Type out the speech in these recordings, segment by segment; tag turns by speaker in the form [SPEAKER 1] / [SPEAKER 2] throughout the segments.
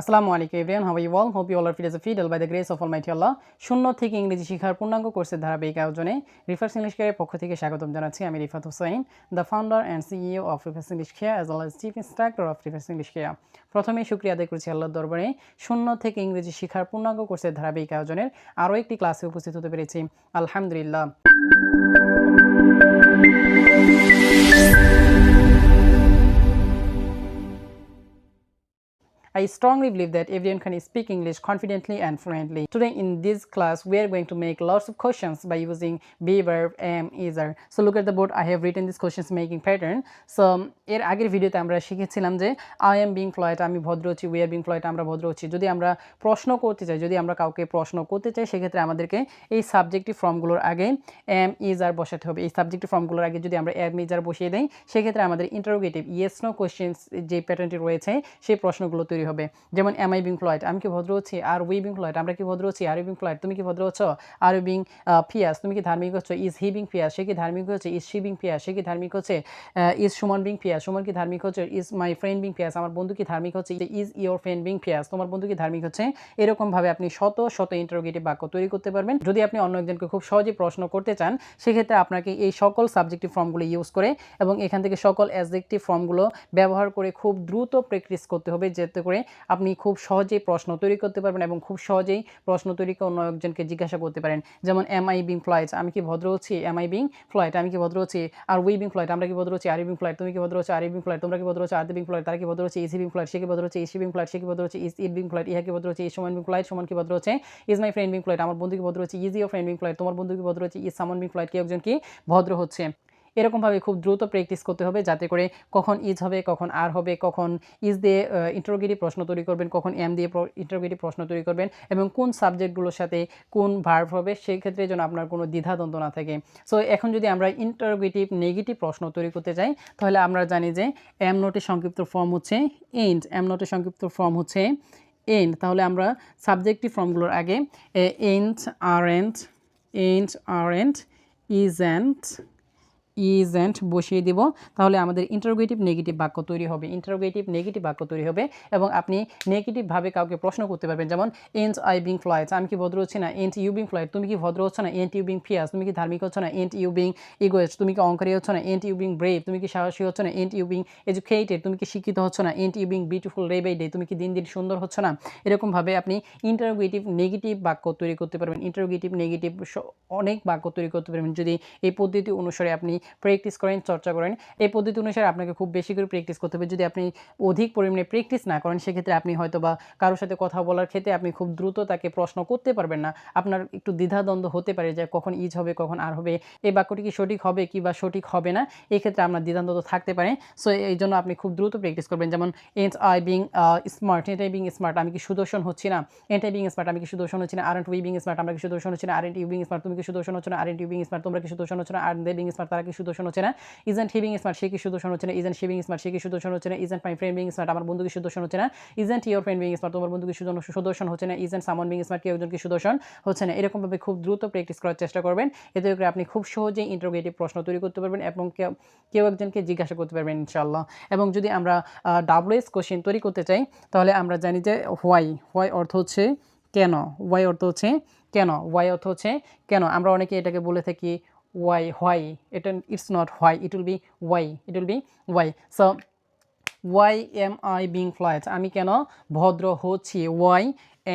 [SPEAKER 1] আসসালামু আলাইকুম everyone how you all hope you all are a fiddle by the grace of almighty Allah শূন্য থেকে ইংরেজি শিখার পূর্ণাঙ্গ কোর্সের ধারাবাহিক আয়োজনে রিফার্স ইংলিশ কেয়ারের পক্ষ থেকে স্বাগতম জানাচ্ছি আমি Rifat Hossain the founder and CEO of Rifat's English Care as well as chief instructor of Rifat's English Care প্রথমে শুক্রিয়া আদায় করছি আল্লাহর দরবারে। শূন্য থেকে ইংরেজি শিখার পূর্ণাঙ্গ কোর্সের ধারাবাহিক আয়োজনের আরও একটি ক্লাসে উপস্থিত হতে পেরেছি। আলহামদুলিল্লাহ। I strongly believe that everyone can speak English confidently and fluently. Today in this class, we are going to make lots of questions by using be verb, am, is, are. So look at the board. I have written this questions making pattern. So এর আগের ভিডিওতে আমরা শিখেছিলাম যে I am being polite আমি ভদ্র হচ্ছি we are being ফ্লয়েট আমরা ভদ্র হচ্ছি যদি আমরা প্রশ্ন করতে চাই যদি আমরা কাউকে প্রশ্ন করতে চাই সেক্ষেত্রে আমাদেরকে এই সাবজেক্টিভ ফর্মগুলোর আগে এম ইজ আর বসাতে হবে এই সাবজেক্টিভ ফর্মগুলোর আগে যদি আমরা এম ইজ আর বসিয়ে দেই সেক্ষেত্রে আমাদের ইন্টারোগেটিভ ইয়েস নো কোয়েশ্চেন্স যে প্যাটার্নটি রয়েছে সেই প্রশ্নগুলো তৈরি হবে। যেমন এম আই বিং ফ্লয়েড আমি কি ভদ্র হচ্ছি? আর উই বিং ফ্লয়েড আমরা কি ভদ্র হচ্ছি? আর বিং ফ্লয়েড তুমি কি ভদ্র হচ্ছ? আর বিং ফিয়াস তুমি কি ধার্মিক হচ্ছ? ইজ হি বিং ফিয়াস সে কি ধার্মিক হচ্ছে ইজ শি বিং ফিয়াস সে কি ধার্মিক হচ্ছে? Is Suman being pious Suman কি ধার্মিক হচ্ছে? Is my friend being pious আমার বন্ধু কি ধার্মিক হচ্ছে? Is your friend being pious তোমার বন্ধু কি ধার্মিক হচ্ছে? এরকমভাবে আপনি শত শত ইন্টারোগেটিভ বাক্য তৈরি করতে পারবেন। যদি আপনি অন্য একজনকে খুব সহজেই প্রশ্ন করতে চান, সেক্ষেত্রে আপনাকে এই সকল সাবজেক্টিভ ফর্মগুলো ইউজ করে এবং এখান থেকে সকল অ্যাডজেক্টিভ ফর্মগুলো ব্যবহার করে খুব দ্রুত প্র্যাকটিস করতে হবে, যাতে করে আপনি খুব সহজেই প্রশ্ন তৈরি করতে পারবেন এবং খুব সহজেই প্রশ্ন তৈরি করে অন্য একজনকে জিজ্ঞাসা করতে পারেন যেমন এম আই বিং ফ্লাইট আমি কি ভদ্র হচ্ছি এম আই বিং ফ্লাইট আমি কি ভদ্র হচ্ছি আর উই বিং ফ্লাইট আমরা কি ভদ্র হচ্ছি আর বিং ফ্লাইট তুমি কি ভদ্র হচ্ছে আর বিং ফ্লাইট তোমরা কি ভদ্র হচ্ছে আর বিং ফ্লাইট তারা কি ভদ্র হচ্ছে ইসি বিং ফ্লাইট সে কি ভদ্র হচ্ছে ইসি বিং ফ্লাইট সে কি ভদ্র হচ্ছে ইস ইট বিং ফ্লাইট ইহা কি ভদ্র হচ্ছে ইস সমান বিং ফ্লাইট সমান কি ভদ্র হচ্ছে is my friend being polite আমার বন্ধু কি ভদ্র হচ্ছে is your friend being polite তোমার বন্ধু কি ভদ্র হচ্ছে ইজ সামন বিং ফ্লাইট কি একজন কি ভদ্র হচ্ছে এরকমভাবে খুব দ্রুত প্র্যাকটিস করতে হবে যাতে করে কখন ইজ হবে, কখন আর হবে, কখন ইজ দিয়ে ইন্টারোগেটিভ প্রশ্ন তৈরি করবেন, কখন এম দিয়ে ইন্টারোগেটিভ প্রশ্ন তৈরি করবেন এবং কোন সাবজেক্টগুলোর সাথে কোন ভার্ভ হবে সেই ক্ষেত্রে যেন আপনার কোনো দ্বিধাদ্বন্দ্ব না থাকে। সো এখন যদি আমরা ইন্টারোগেটিভ নেগেটিভ প্রশ্ন তৈরি করতে চাই তাহলে আমরা জানি যে এম নোটের সংক্ষিপ্ত ফর্ম হচ্ছে এন্ড এম নোটের সংক্ষিপ্ত ফর্ম হচ্ছে এন্ড তাহলে আমরা সাবজেক্টিভ ফর্মগুলোর আগে and are and and are and is and isn't বসিয়ে দিব, তাহলে আমাদের ইন্টারোগেটিভ নেগেটিভ বাক্য তৈরি হবে। ইন্টারোগেটিভ নেগেটিভ বাক্য তৈরি হবে এবং আপনি নেগেটিভভাবে কাউকে প্রশ্ন করতে পারবেন। যেমন এন্ট আই বিং ফ্লাইটস আমি কি ভদ্র হচ্ছি না? এন্ট ইউ বিং ফ্লাইট তুমি কি ভদ্র হচ্ছ না? এন্ট ইউ বিং ফিয়াস তুমি কি ধার্মিক হচ্ছ না? এন্ট ইউ বিং ইগোয়েস্ট তুমি কি অঙ্কারী হচ্ছ না? এন্ট ইউ বিং ব্রেভ তুমি কি সাহসী হচ্ছ না? এন্ট ইউ বিং এডুকেটেড তুমি কি শিক্ষিত হচ্ছ না? Aren't you being beautiful day by day তুমি কি দিন দিন সুন্দর হচ্ছ না? এরকমভাবে আপনি ইন্টারোগেটিভ নেগেটিভ বাক্য তৈরি করতে পারবেন। ইন্টারোগেটিভ নেগেটিভ অনেক বাক্য তৈরি করতে পারবেন। যদি এই পদ্ধতি অনুসারে আপনি প্র্যাকটিস করেন, চর্চা করেন, এই পদ্ধতি অনুসারে আপনাকে খুব বেশি করে প্র্যাকটিস করতে হবে। যদি আপনি অধিক পরিমাণে প্র্যাকটিস না করেন, সেক্ষেত্রে আপনি হয়তো বা কারোর সাথে কথা বলার ক্ষেত্রে আপনি খুব দ্রুত তাকে প্রশ্ন করতে পারবেন না। আপনার একটু দ্বিধাদ্বন্দ্ব হতে পারে যে কখন ইজ হবে, কখন আর হবে, এই বাক্যটি কি সঠিক হবে কি বা সঠিক হবে না, এই ক্ষেত্রে আপনার দ্বিধাদ্বন্দ্ব থাকতে পারে। সো এই জন্য আপনি খুব দ্রুত প্র্যাকটিস করবেন। যেমন aren't I being smart aren't I being smart আমি কি সুদর্শন হচ্ছি না? এন্ট আই বিং স্মার্ট আমি কি সুদর্শন হচ্ছি না? আর এন্ট উই বিং স্মার্ট আমরা কি সুদর্শন হচ্ছি না? আর এন্ট ইউ বিং স্মার্ট তুমি কি সুদর্শন হচ্ছে না? আর এন্ট ইউ বিং স্মার্ট তোমরা কি সুদর্শন হচ্ছে না? আর দে বিং স্মার্ট তারা কি সুদর্শন হচ্ছে না। ইজেন্ট হি বিং স্মার্ট সে কি সুদর্শন হচ্ছে না। ইজেন্ট সে বিং স্মার্ট সে কি সুদর্শন হচ্ছে না। Isn't my friend being smart আমার বন্ধু কি সুদর্শন হচ্ছে না। Isn't your friend being smart তোমার বন্ধু কি সুদর্শন হচ্ছে না। ইজেন্ট সামন বিং স্মার্ট কেউ একজন কি সুদর্শন হচ্ছে না। এরকমভাবে খুব দ্রুত প্র্যাকটিস করার চেষ্টা করবেন। এতে করে আপনি খুব সহজেই ইন্টারোগেটিভ প্রশ্ন তৈরি করতে পারবেন এবং কেউ একজনকে জিজ্ঞাসা করতে পারবেন ইনশাল্লাহ এবং যদি আমরা ডাব্লিউএস কোশ্চেন তৈরি করতে চাই, তাহলে আমরা জানি যে হোয়াই হোয়াই অর্থ হচ্ছে কেন? ওয়াই অর্থ হচ্ছে কেন? ওয়াই অর্থ হচ্ছে কেন? আমরা অনেকে এটাকে বলে থাকি why why? It, and it's not why it will be why. It will be why. So why am I being polite আমি কেন ভদ্র হচ্ছি? Why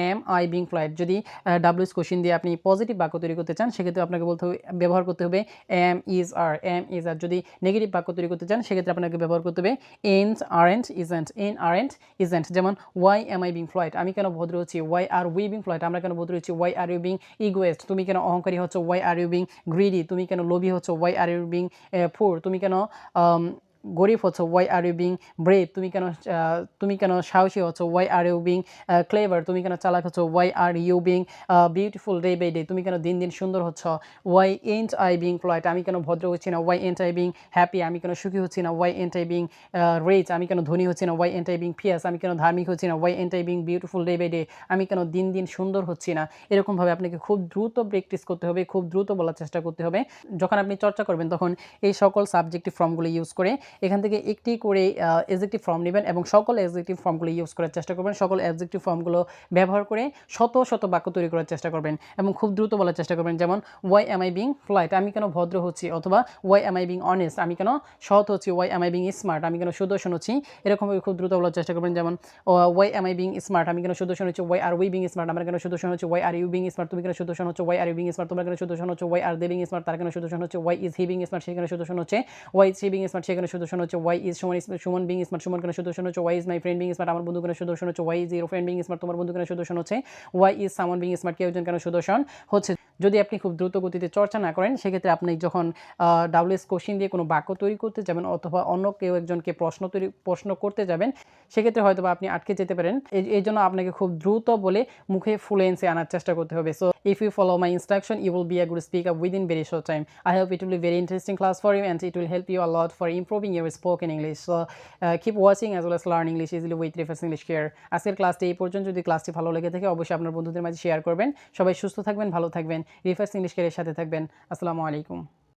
[SPEAKER 1] am I being polite যদি ডাব্লিউস কোশ্চিন দিয়ে আপনি পজিটিভ বাক্য তৈরি করতে চান, সেক্ষেত্রে আপনাকে বলতে হবে, ব্যবহার করতে হবে am is are am is are যদি নেগেটিভ বাক্য তৈরি করতে চান, সেক্ষেত্রে আপনাকে ব্যবহার করতে হবে aren't aren't isn't an aren't isn't যেমন why am I being polite আমি কেন ভদ্র হচ্ছি? Why are we being polite আমরা কেন ভদ্র হচ্ছি? Why are you being egoist তুমি কেন অহংকারী হচ্ছ? Why are you being greedy তুমি কেন লোভী হচ্ছ? Why are you being poor তুমি কেন গরিব হচ্ছ why are you being brave তুমি কেন তুমি কেন সাহসী হচ্ছ? Why are you being clever তুমি কেন চালাক হচ্ছ? Why are you being beautiful day by day তুমি কেন দিন দিন সুন্দর হচ্ছ? Why aren't I being polite আমি কেন ভদ্র হচ্ছি না? Why aren't I being happy আমি কেন সুখী হচ্ছি না? Why aren't I being rich আমি কেন ধনী হচ্ছি না? Why aren't I being pious আমি কেন ধার্মিক হচ্ছি না? Why aren't I being beautiful day by day আমি কেন দিন দিন সুন্দর হচ্ছি না? এরকমভাবে আপনাকে খুব দ্রুত প্র্যাকটিস করতে হবে, খুব দ্রুত বলার চেষ্টা করতে হবে। যখন আপনি চর্চা করবেন, তখন এই সকল সাবজেক্টিভ ফর্মগুলো ইউজ করে এখান থেকে একটি করে এক্সেক্টিভ ফর্ম নেবেন এবং সকল এক্সেক্টিভ ফর্মগুলো ইউজ করার চেষ্টা করবেন, সকল এক্সেক্টিভ ফর্মগুলো ব্যবহার করে শত শত বাক্য তৈরি করার চেষ্টা করবেন এবং খুব দ্রুত বলার চেষ্টা করবেন, যেমন why am I being polite আমি কেন ভদ্র হচ্ছি? অথবা why am I being honest আমি কেন সৎ হচ্ছি? Why am I being smart আমি কেন সুদর্শন হচ্ছি? এরকমভাবে খুব দ্রুত বলার চেষ্টা করবেন, যেমন why am I being smart আমি কেন সুদর্শন হচ্ছে? Why are we being smart আমার কেন সুদর্শন হচ্ছে? Why are you being smart তুমি কেন সুদর্শন হচ্ছে? Why are you being smart তোমার কেন সুদর্শন হচ্ছে? Why are they being smart তার কেন সুদর্শন হচ্ছে? Why is he being smart সেখানে সুদর্শন হচ্ছে? Why is he being smart সেখানে সুদর্শন হচ্ছে ওয়াই ইজ সমান সুমন বিং স্মার্ট সুমন কেন সুদর্শন হচ্ছে why is my friend being smart আমার বন্ধু কেন সুদর্শন হচ্ছে why is your friend being smart তোমার বন্ধু কেন সুদর্শন হচ্ছে why is someone being smart কেউ একজন কেন সুদর্শন হচ্ছে যদি আপনি খুব দ্রুত গতিতে চর্চা না করেন, সেক্ষেত্রে আপনি যখন ডাব্লিউএস কোশ্চিন দিয়ে কোনো বাক্য তৈরি করতে যাবেন অথবা অন্য কেউ একজনকে প্রশ্ন তৈরি, প্রশ্ন করতে যাবেন, সেক্ষেত্রে হয়তো আপনি আটকে যেতে পারেন। এই জন্য আপনাকে খুব দ্রুত বলে মুখে ফ্লুয়েন্সি আনার চেষ্টা করতে হবে। So if you follow my instruction you will be a good speaker within very short time I hope it will be very interesting class for you and it will help you a lot for improving your spoken English so keep watching as well as learn English easily with Rifat's English Care আজকের ক্লাসটি এই পর্যন্ত। যদি ক্লাসটি ভালো লেগে থাকে, অবশ্যই আপনার বন্ধুদের মাঝে শেয়ার করবেন। সবাই সুস্থ থাকবেন, ভালো থাকবেন। রিফার্স ইংলিশ কেয়ারের সাথে থাকবেন। আসসালামু আলাইকুম।